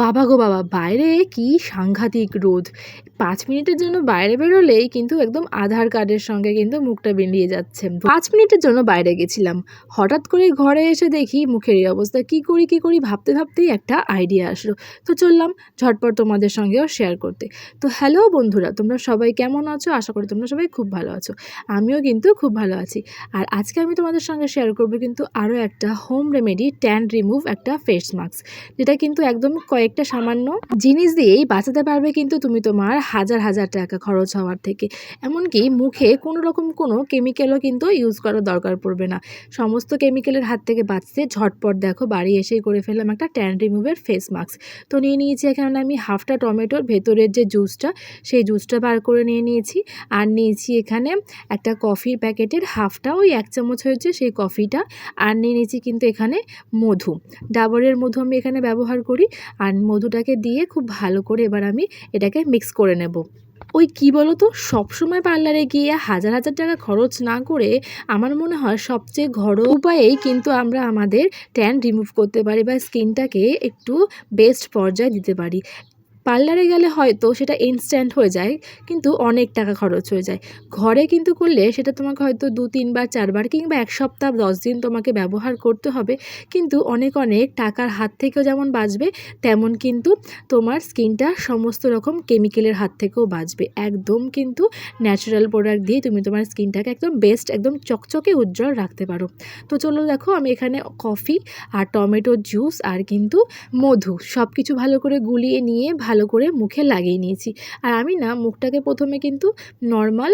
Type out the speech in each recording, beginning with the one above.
বাবা গো বাবা, বাইরে কি সাংঘাতিক রোদ। পাঁচ মিনিটের জন্য বাইরে বেরোলেই কিন্তু একদম আধার কার্ডের সঙ্গে কিন্তু মুখটা বেরিয়ে যাচ্ছে। পাঁচ মিনিটের জন্য বাইরে গেছিলাম। হঠাৎ করে ঘরে এসে দেখি মুখের এই অবস্থা। কি করি কি করি ভাবতে ভাবতেই একটা আইডিয়া আসলো। তো চললাম ঝটপট তোমাদের সঙ্গেও শেয়ার করতে। তো হ্যালো বন্ধুরা, তোমরা সবাই কেমন আছো? আশা করি তোমরা সবাই খুব ভালো আছো। আমিও কিন্তু খুব ভালো আছি। আর আজকে আমি তোমাদের সঙ্গে শেয়ার করব কিন্তু আরও একটা হোম রেমেডি ট্যান রিমুভ একটা ফেস মাস্ক যেটা কিন্তু একদম কয়েকটা সামান্য জিনিস দিয়েই বাঁচাতে পারবে কিন্তু তুমি তোমার হাজার হাজার টাকা খরচ হওয়ার থেকে। এমনকি মুখে কোনো রকম কোনো কেমিক্যালও কিন্তু ইউজ করার দরকার পড়বে না। সমস্ত কেমিক্যালের হাত থেকে বাঁচতে ঝটপট দেখো, বাড়ি এসেই করে ফেললাম একটা ট্যান রিমুভের ফেস মাস্ক তো নিয়ে নিয়েছি এখানে আমি হাফটা টমেটোর ভেতরের যে জুসটা সেই জুসটা বার করে নিয়ে নিয়েছি। আর নিয়েছি এখানে একটা কফির প্যাকেটের হাফটা ওই এক চামচ হয়েছে সেই কফিটা আর নিয়ে নিয়েছি কিন্তু এখানে মধু। ডাবরের মধু আমি এখানে ব্যবহার করি। আর মধুটাকে দিয়ে খুব ভালো করে এবার আমি এটাকে মিক্স করে নেব। ওই কি বলো তো সবসময় পার্লারে গিয়ে হাজার হাজার টাকা খরচ না করে আমার মনে হয় সবচেয়ে ঘরোয়া উপায়েই কিন্তু আমরা আমাদের ট্যান রিমুভ করতে পারি বা স্কিনটাকে একটু বেস্ট পর্যায়ে দিতে পারি। পার্লারে গেলে হয়তো সেটা ইনস্ট্যান্ট হয়ে যায়, কিন্তু অনেক টাকা খরচ হয়ে যায়। ঘরে কিন্তু করলে সেটা তোমাকে হয়তো দু তিনবার চারবার কিংবা এক সপ্তাহ, দশ দিন তোমাকে ব্যবহার করতে হবে। কিন্তু অনেক অনেক টাকার হাত থেকেও যেমন বাঁচবে, তেমন কিন্তু তোমার স্কিনটা সমস্ত রকম কেমিক্যালের হাত থেকেও বাঁচবে। একদম কিন্তু ন্যাচারাল প্রোডাক্ট দিয়ে তুমি তোমার স্কিনটাকে একদম বেস্ট একদম চকচকে উজ্জ্বল রাখতে পারো। তো চলো দেখো, আমি এখানে কফি আর টমেটো জুস আর কিন্তু মধু সব কিছু ভালো করে গুলিয়ে নিয়ে ভালো করে মুখে লাগিয়ে নিয়েছি। আর আমি না মুখটাকে প্রথমে কিন্তু নর্মাল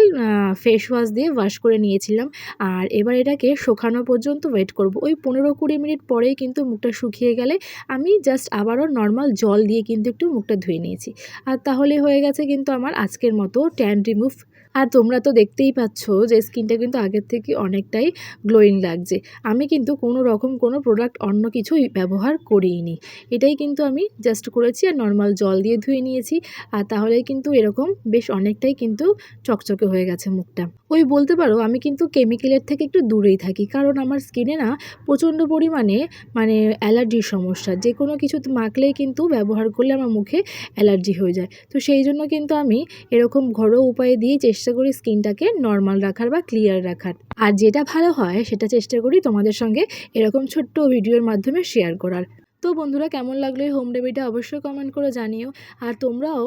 ফেস ওয়াশ দিয়ে ওয়াশ করে নিয়েছিলাম। আর এবার এটাকে শুকানো পর্যন্ত ওয়েট করব। ওই পনেরো কুড়ি মিনিট পরেই কিন্তু মুখটা শুকিয়ে গেলে আমি জাস্ট আবারও নর্মাল জল দিয়ে কিন্তু একটু মুখটা ধুয়ে নিয়েছি। আর তাহলে হয়ে গেছে কিন্তু আমার আজকের মতো ট্যান রিমুভ আর তোমরা তো দেখতেই পাচ্ছ যে স্কিনটা কিন্তু আগের থেকে অনেকটাই গ্লোয়িং লাগছে। আমি কিন্তু কোনো রকম কোনো প্রোডাক্ট অন্য কিছু ব্যবহার করিনি। এটাই কিন্তু আমি জাস্ট করেছি আর নর্মাল জল দিয়ে ধুয়ে নিয়েছি। আর তাহলে কিন্তু এরকম বেশ অনেকটাই কিন্তু চকচকে হয়ে গেছে মুখটা। ওই বলতে পারো আমি কিন্তু কেমিক্যালের থেকে একটু দূরেই থাকি। কারণ আমার স্কিনে না প্রচণ্ড পরিমাণে মানে অ্যালার্জির সমস্যা। যে কোনো কিছু মাখলেই কিন্তু ব্যবহার করলে আমার মুখে অ্যালার্জি হয়ে যায়। তো সেই জন্য কিন্তু আমি এরকম ঘরোয়া উপায়ে দিয়ে চেষ্টা করি স্কিনটাকে নর্মাল রাখার বা ক্লিয়ার রাখার। আর যেটা ভালো হয় সেটা চেষ্টা করি তোমাদের সঙ্গে এরকম ছোট্ট ভিডিওর মাধ্যমে শেয়ার করার। তো বন্ধুরা কেমন লাগল এই হোম রেমেডিটা অবশ্যই কমেন্ট করে জানিও। আর তোমরাও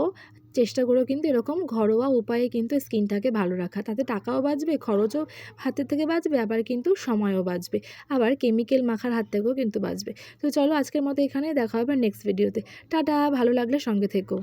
চেষ্টা করো কিন্তু এরকম ঘরোয়া উপায়ে কিন্তু স্কিনটাকে ভালো রাখা। তাতে টাকাও বাঁচবে, খরচও হাতের থেকে বাঁচবে, আবার কিন্তু সময়ও বাঁচবে। আবার কেমিক্যাল মাখার হাত থেকেও কিন্তু বাঁচবে। তো চলো আজকের মতো এখানে দেখা হবে নেক্সট ভিডিওতে টাটা, ভালো লাগলে সঙ্গে থেকো।